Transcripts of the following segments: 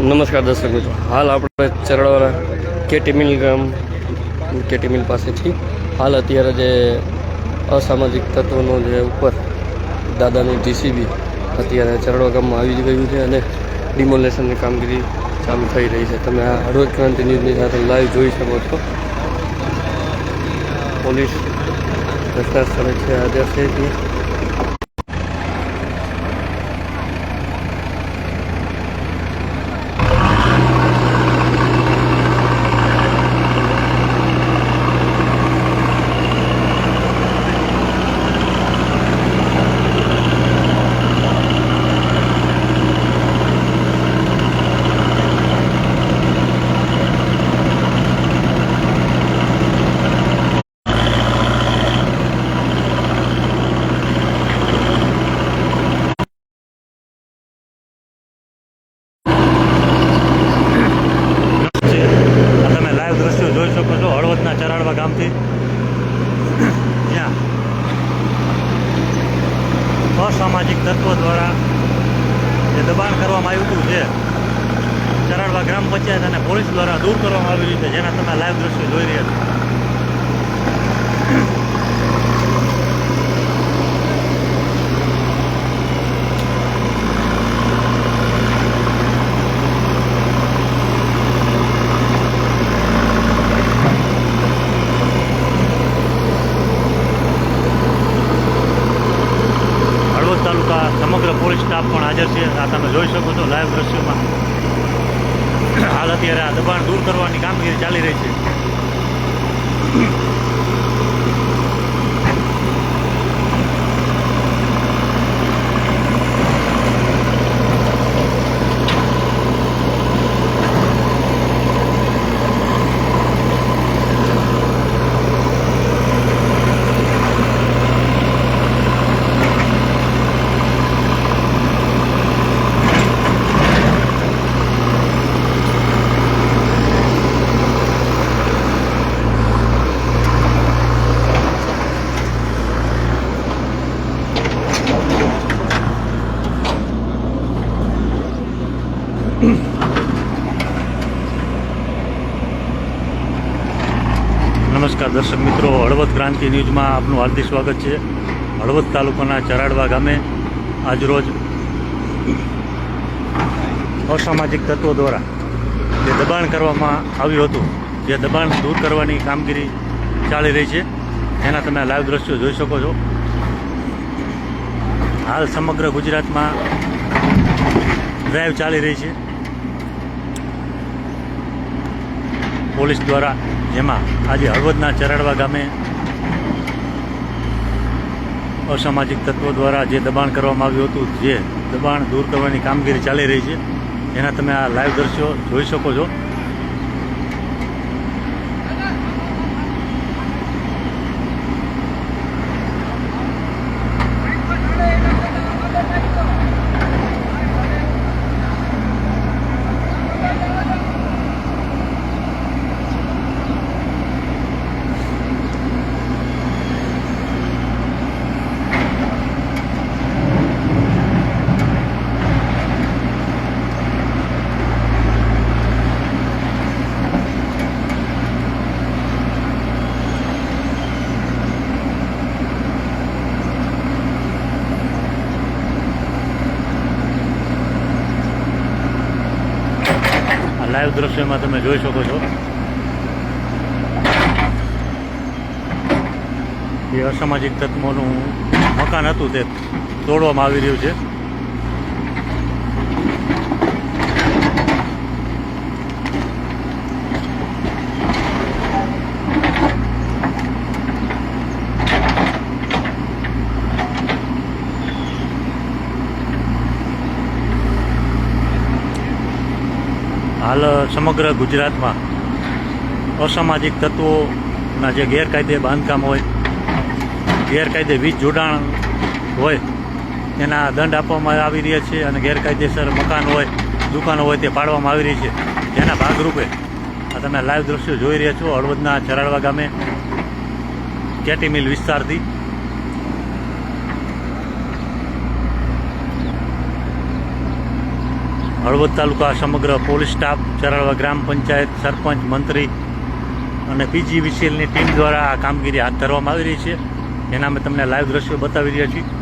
નમસ્કાર દર્શક મિત્રો. હાલ આપણે ચરડવાના કેટી મિલ ગામ, કેટી મિલ પાસેથી હાલ અત્યારે જે અસામાજિક તત્વોનો જે ઉપર દાદાનું જીસીબી અત્યારે ચરડવા ગામમાં આવી ગયું છે અને ડિમોલેશનની કામગીરી ચાલુ થઈ રહી છે. તમે આ હળવદ ક્રાંતિ ન્યૂઝની સાથે લાઈવ જોઈ શકો છો. પોલીસ ઘટના સ્થળે છે, હાજર આ તમે લાઈવ દ્રશ્યો જોઈ શકો છો હળવદના ચરાડવા ગામથી જ્યાં અસામાજિક તત્વો દ્વારા જે દબાણ કરવામાં આવ્યું હતું જે ચરાડવા ગ્રામ પંચાયત અને પોલીસ દ્વારા દૂર કરવામાં આવી રહ્યું છે જેના તમે લાઈવ દ્રશ્યો જોઈ રહ્યા છો. તાલુકા સમગ્ર પોલીસ સ્ટાફ પણ હાજર છે. આ તમે જોઈ શકો છો લાઈવ દ્રશ્યોમાં. હાલ અત્યારે આ દબાણ દૂર કરવાની કામગીરી ચાલી રહી છે. નમસ્કાર દર્શક મિત્રો, હળવદ ક્રાંતિ ન્યૂઝમાં આપનું હાર્દિક સ્વાગત છે. હળવદ તાલુકાના ચરાડવા ગામે આજરોજ અસામાજિક તત્વો દ્વારા જે દબાણ કરવામાં આવ્યું હતું, જે દબાણ દૂર કરવાની કામગીરી ચાલી રહી છે. એના તમે લાઈવ દ્રશ્યો જોઈ શકો છો. હાલ સમગ્ર ગુજરાતમાં ડ્રાઈવ ચાલી રહી છે. પોલીસ દ્વારા જેમાં આજે હળવદના ચરાડવા ગામે અસામાજિક તત્વો દ્વારા જે દબાણ કરવામાં આવ્યું હતું, જે દબાણ દૂર કરવાની કામગીરી ચાલી રહી છે, એના તમે આ લાઈવ દ્રશ્યો જોઈ શકો છો. લાઈવ દ્રશ્યમાં તમે જોઈ શકો છો. એ અસામાજિક તત્વોનું મકાન હતું તે તોડવામાં આવી રહ્યું છે હાલ સમગ્ર ગુજરાતમાં અસામાજિક તત્વોના જે ગેરકાયદે બાંધકામ હોય, ગેરકાયદે વીજ જોડાણ હોય, એના દંડ આપવામાં આવી રહ્યા છે અને ગેરકાયદેસર મકાન હોય, દુકાનો હોય તે પાડવામાં આવી રહી છે. જેના ભાગરૂપે આ તમે લાઈવ દ્રશ્યો જોઈ રહ્યા છો હળવદના ચરાડવા ગામે. કેટી મિલ વિસ્તારથી હળવદ તાલુકા સમગ્ર પોલીસ સ્ટાફ, ચરાળવા ગ્રામ પંચાયત, સરપંચ, મંત્રી અને પીજી વિસીએલની ટીમ દ્વારા આ કામગીરી હાથ ધરવામાં આવી રહી છે. એના અમે તમને લાઈવ દ્રશ્યો બતાવી રહ્યા છીએ.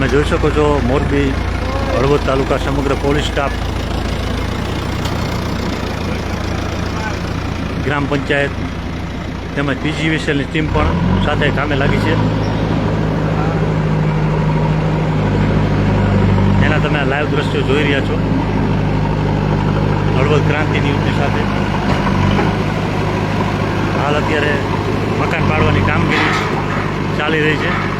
તમે જોઈ શકો છો, મોરબી, હળવદ તાલુકા સમગ્ર પોલીસ સ્ટાફ, ગ્રામ પંચાયત તેમજ પીજીવીસીએલની ટીમ પણ સાથે કામે લાગી છે. એના તમે લાઈવ દ્રશ્યો જોઈ રહ્યા છો. હળવદ ક્રાંતિ ન્યૂઝની સાથે. હાલ અત્યારે મકાન પાડવાની કામગીરી ચાલી રહી છે.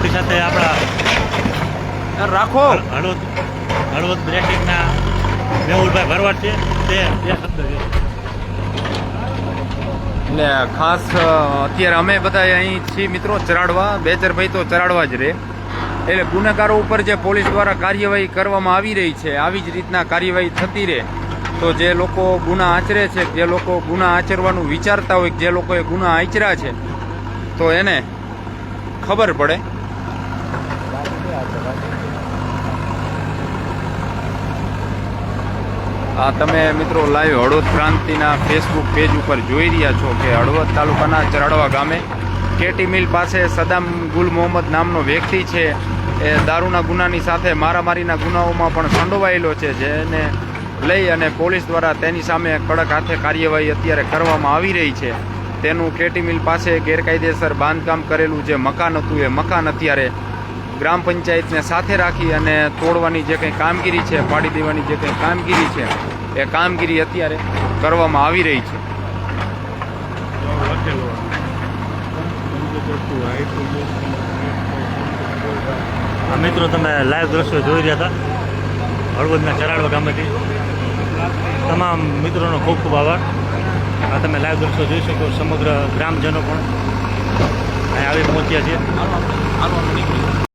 આપણી સાથે આપણા રાખો. હળવદ હળવદ બ્રેકિંગના મેહુલભાઈ ભરવાડ છે. તે બે શબ્દ છે. એટલે ખાસ અત્યારે અમે બધા અહીં છીએ મિત્રો ચરાડવા. બેચરભાઈ તો ચરાડવા જ રહે એટલે ગુનેગારો ઉપર જે પોલીસ દ્વારા કાર્યવાહી કરવામાં આવી રહી છે આવી જ રીતના કાર્યવાહી થતી રહે. તો જે લોકો ગુના આચરે છે જે લોકો ગુના આચરવાનું વિચારતા હોય જે લોકોએ ગુના આચર્યા છે તો એને ખબર પડે. આ તમે મિત્રો લાઈવ હળવદ ક્રાંતિના ફેસબુક પેજ ઉપર જોઈ રહ્યા છો કે હળવદ તાલુકાના ચરાડવા ગામે કેટી મિલ પાસે સદામ ગુલ મોહમ્મદ નામનો વ્યક્તિ છે. એ દારૂના ગુનાની સાથે મારામારીના ગુનાઓમાં પણ સંડોવાયેલો છે, જેને લઈ અને પોલીસ દ્વારા તેની સામે કડક હાથે કાર્યવાહી અત્યારે કરવામાં આવી રહી છે. તેનું કેટી મિલ પાસે ગેરકાયદેસર બાંધકામ કરેલું જે મકાન હતું, એ મકાન અત્યારે ગ્રામ પંચાયતને સાથે રાખી અને તોડવાની જે કંઈ કામગીરી છે, પાડી દેવાની જે કંઈ કામગીરી છે, એ કામગીરી અત્યારે કરવામાં આવી રહી છે. મિત્રો તમે લાઈવ દ્રશ્યો જોઈ રહ્યા હતા, હળવદના ચરાડવા ગામેથી. તમામ મિત્રોનો ખૂબ ખૂબ આભાર. આ તમે લાઈવ દ્રશ્યો જોઈ શકો, સમગ્ર ગ્રામજનો પણ અહીં આવી પહોંચ્યા છે.